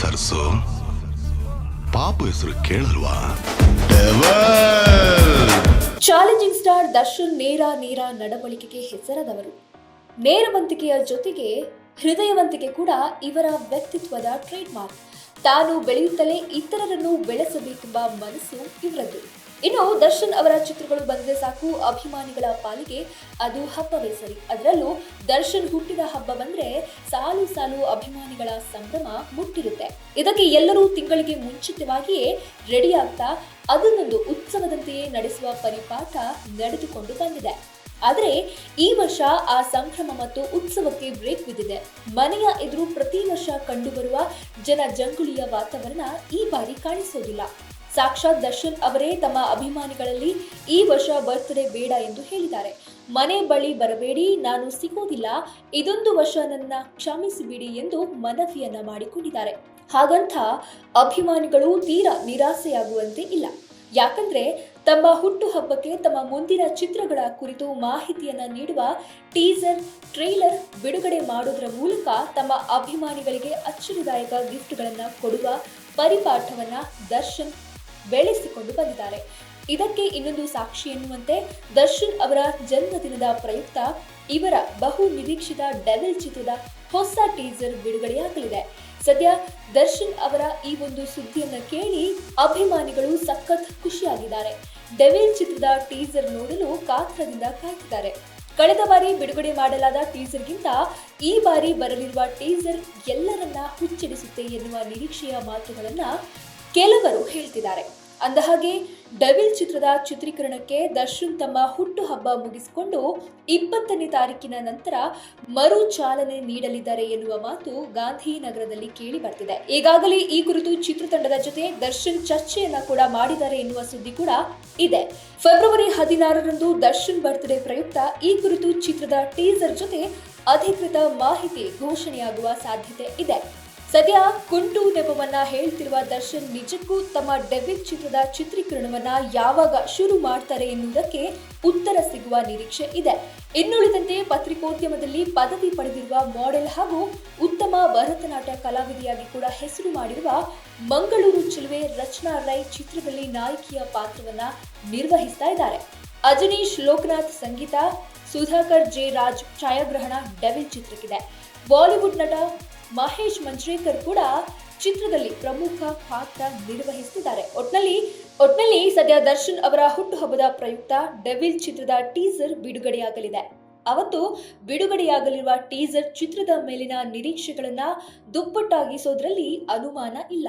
ಸರ್ಸು. ಪಾಪು ಹೆಸರು ಕೇಳಲ್ವಾ? Challenging star Darshan ನೇರ ನೇರ ನಡವಳಿಕೆಗೆ ಹೆಸರಾದವರು. ನೇರವಂತಿಕೆಯ ಜೊತೆಗೆ ಹೃದಯವಂತಿಕೆ ಕೂಡ ಇವರ ವ್ಯಕ್ತಿತ್ವದ ಟ್ರೇಡ್ ಮಾರ್ಕ್ ತಾನು ಬೆಳೆಯುತ್ತಲೇ ಇತರರನ್ನು ಬೆಳೆಸಬೇಕೆಂಬ ಮನಸ್ಸು ಇವರದ್ದು. ಇನ್ನು ದರ್ಶನ್ ಅವರ ಚಿತ್ರಗಳು ಬಂದರೆ ಸಾಕು. ಅಭಿಮಾನಿಗಳ ಪಾಲಿಗೆ ಅದು ಹಬ್ಬವೇ ಸರಿ. ಅದರಲ್ಲೂ ದರ್ಶನ್ ಹುಟ್ಟಿದ ಹಬ್ಬ ಬಂದ್ರೆ ಸಾಲು ಸಾಲು ಅಭಿಮಾನಿಗಳ ಸಂಭ್ರಮ ಮುಟ್ಟಿರುತ್ತೆ. ಇದಕ್ಕೆ ಎಲ್ಲರೂ ತಿಂಗಳಿಗೆ ಮುಂಚಿತವಾಗಿಯೇ ರೆಡಿ ಆಗ್ತಾ ಅದನ್ನೊಂದು ಉತ್ಸವದಂತೆಯೇ ನಡೆಸುವ ಪರಿಪಾಠ ನಡೆದುಕೊಂಡು ಬಂದಿದೆ. ಆದರೆ ಈ ವರ್ಷ ಆ ಸಂಭ್ರಮ ಮತ್ತು ಉತ್ಸವಕ್ಕೆ ಬ್ರೇಕ್ ಬಿದ್ದಿದೆ. ಮನೆಯ ಎದುರು ಪ್ರತಿ ವರ್ಷ ಕಂಡುಬರುವ ಜನ ಜಂಗುಳಿಯ ವಾತಾವರಣ ಈ ಬಾರಿ ಕಾಣಿಸೋದಿಲ್ಲ. ಸಾಕ್ಷಾತ್ ದರ್ಶನ್ ಅವರೇ ತಮ್ಮ ಅಭಿಮಾನಿಗಳಲ್ಲಿ ಈ ವರ್ಷ ಬರ್ತ್ಡೇ ಬೇಡ ಎಂದು ಹೇಳಿದ್ದಾರೆ. ಮನೆ ಬಳಿ ಬರಬೇಡಿ, ನಾನು ಸಿಗೋದಿಲ್ಲ, ಇದೊಂದು ವರ್ಷ ನನ್ನ ಕ್ಷಮಿಸಿಬಿಡಿ ಎಂದು ಮನವಿಯನ್ನ ಮಾಡಿಕೊಂಡಿದ್ದಾರೆ. ಹಾಗಂತ ಅಭಿಮಾನಿಗಳು ತೀರಾ ನಿರಾಸೆಯಾಗುವಂತೆ ಇಲ್ಲ. ಯಾಕಂದ್ರೆ ತಮ್ಮ ಹುಟ್ಟುಹಬ್ಬಕ್ಕೆ ತಮ್ಮ ಮುಂದಿನ ಚಿತ್ರಗಳ ಕುರಿತು ಮಾಹಿತಿಯನ್ನ ನೀಡುವ ಟೀಸರ್ ಟ್ರೇಲರ್ ಬಿಡುಗಡೆ ಮಾಡೋದರ ಮೂಲಕ ತಮ್ಮ ಅಭಿಮಾನಿಗಳಿಗೆ ಅಚ್ಚರಿದಾಯಕ ಗಿಫ್ಟ್ಗಳನ್ನು ಕೊಡುವ ಪರಿಪಾಠವನ್ನ ದರ್ಶನ್ ಬೆಳೆಸಿಕೊಂಡು ಬಂದಿದ್ದಾರೆ. ಇದಕ್ಕೆ ಇನ್ನೊಂದು ಸಾಕ್ಷಿ ಎನ್ನುವಂತೆ ದರ್ಶನ್ ಅವರ ಜನ್ಮದಿನದ ಪ್ರಯುಕ್ತ ಇವರ ಬಹು ನಿರೀಕ್ಷಿತ ಡೆವಿಲ್ ಚಿತ್ರದ ಹೊಸ ಟೀಸರ್ ಬಿಡುಗಡೆಯಾಗಲಿದೆ. ಸದ್ಯ ದರ್ಶನ್ ಅವರ ಈ ಒಂದು ಸುದ್ದಿಯನ್ನ ಕೇಳಿ ಅಭಿಮಾನಿಗಳು ಸಖತ್ ಖುಷಿಯಾಗಿದ್ದಾರೆ. ಡೆವಿಲ್ ಚಿತ್ರದ ಟೀಸರ್ ನೋಡಲು ಕಾತ್ರದಿಂದ ಕಾಯ್ತಿದ್ದಾರೆ. ಕಳೆದ ಬಾರಿ ಬಿಡುಗಡೆ ಮಾಡಲಾದ ಟೀಸರ್ಗಿಂತ ಈ ಬಾರಿ ಬರಲಿರುವ ಟೀಸರ್ ಎಲ್ಲರನ್ನ ಹುಚ್ಚಿಡಿಸುತ್ತೆ ಎನ್ನುವ ನಿರೀಕ್ಷೆಯ ಮಾತುಗಳನ್ನ ಕೆಲವರು ಹೇಳ್ತಿದ್ದಾರೆ. ಅಂದಹಾಗೆ, ಡೆವಿಲ್ ಚಿತ್ರದ ಚಿತ್ರೀಕರಣಕ್ಕೆ ದರ್ಶನ್ ತಮ್ಮ ಹುಟ್ಟುಹಬ್ಬ ಮುಗಿಸಿಕೊಂಡು ಇಪ್ಪತ್ತನೇ ತಾರೀಕಿನ ನಂತರ ಮರು ಚಾಲನೆ ನೀಡಲಿದ್ದಾರೆ ಎನ್ನುವ ಮಾತು ಗಾಂಧಿನಗರದಲ್ಲಿ ಕೇಳಿ ಬರ್ತಿದೆ ಈಗಾಗಲೇ ಈ ಕುರಿತು ಚಿತ್ರತಂಡದ ಜೊತೆ ದರ್ಶನ್ ಚರ್ಚೆಯನ್ನ ಕೂಡ ಮಾಡಿದ್ದಾರೆ ಎನ್ನುವ ಸುದ್ದಿ ಕೂಡ ಇದೆ. ಫೆಬ್ರವರಿ ಹದಿನಾರರಂದು ದರ್ಶನ್ ಬರ್ತ್ಡೇ ಪ್ರಯುಕ್ತ ಈ ಕುರಿತು ಚಿತ್ರದ ಟೀಸರ್ ಜೊತೆ ಅಧಿಕೃತ ಮಾಹಿತಿ ಘೋಷಣೆಯಾಗುವ ಸಾಧ್ಯತೆ ಇದೆ. ಸದ್ಯ ಕುಂಟು ನೆಪವನ್ನ ಹೇಳ್ತಿರುವ ದರ್ಶನ್ ನಿಜಕ್ಕೂ ತಮ್ಮ ಡೆಬಿಟ್ ಚಿತ್ರದ ಚಿತ್ರೀಕರಣವನ್ನ ಯಾವಾಗ ಶುರು ಮಾಡ್ತಾರೆ ಎನ್ನುವುದಕ್ಕೆ ಉತ್ತರ ಸಿಗುವ ನಿರೀಕ್ಷೆ ಇದೆ. ಇನ್ನುಳಿದಂತೆ ಪತ್ರಿಕೋದ್ಯಮದಲ್ಲಿ ಪದವಿ ಪಡೆದಿರುವ ಮಾಡೆಲ್ ಹಾಗೂ ಉತ್ತಮ ಭರತನಾಟ್ಯ ಕಲಾವಿದೆಯಾಗಿ ಕೂಡ ಹೆಸರು ಮಾಡಿರುವ ಮಂಗಳೂರು ಚಿಲುವೆ ರಚನಾ ರೈ ಚಿತ್ರದಲ್ಲಿ ನಾಯಕಿಯ ಪಾತ್ರವನ್ನ ನಿರ್ವಹಿಸ್ತಾ ಇದ್ದಾರೆ. ಅಜನೀಶ್ ಲೋಕನಾಥ್ ಸಂಗೀತ, ಸುಧಾಕರ್ ಜೆ ರಾಜ್ ಛಾಯಾಗ್ರಹಣ ಡೆವಿಲ್ ಚಿತ್ರಕ್ಕಿದೆ. ಬಾಲಿವುಡ್ ನಟ ಮಹೇಶ್ ಮಂಜ್ರೇಕರ್ ಕೂಡ ಚಿತ್ರದಲ್ಲಿ ಪ್ರಮುಖ ಪಾತ್ರ ನಿರ್ವಹಿಸುತ್ತಿದ್ದಾರೆ. ಒಟ್ನಲ್ಲಿ ಒಟ್ನಲ್ಲಿ ಸದ್ಯ ದರ್ಶನ್ ಅವರ ಹುಟ್ಟುಹಬ್ಬದ ಪ್ರಯುಕ್ತ ಡೆವಿಲ್ ಚಿತ್ರದ ಟೀಸರ್ ಬಿಡುಗಡೆಯಾಗಲಿದೆ. ಅವತ್ತು ಬಿಡುಗಡೆಯಾಗಲಿರುವ ಟೀಸರ್ ಚಿತ್ರದ ಮೇಲಿನ ನಿರೀಕ್ಷೆಗಳನ್ನ ದುಪ್ಪಟ್ಟಾಗಿಸೋದ್ರಲ್ಲಿ ಅನುಮಾನ ಇಲ್ಲ.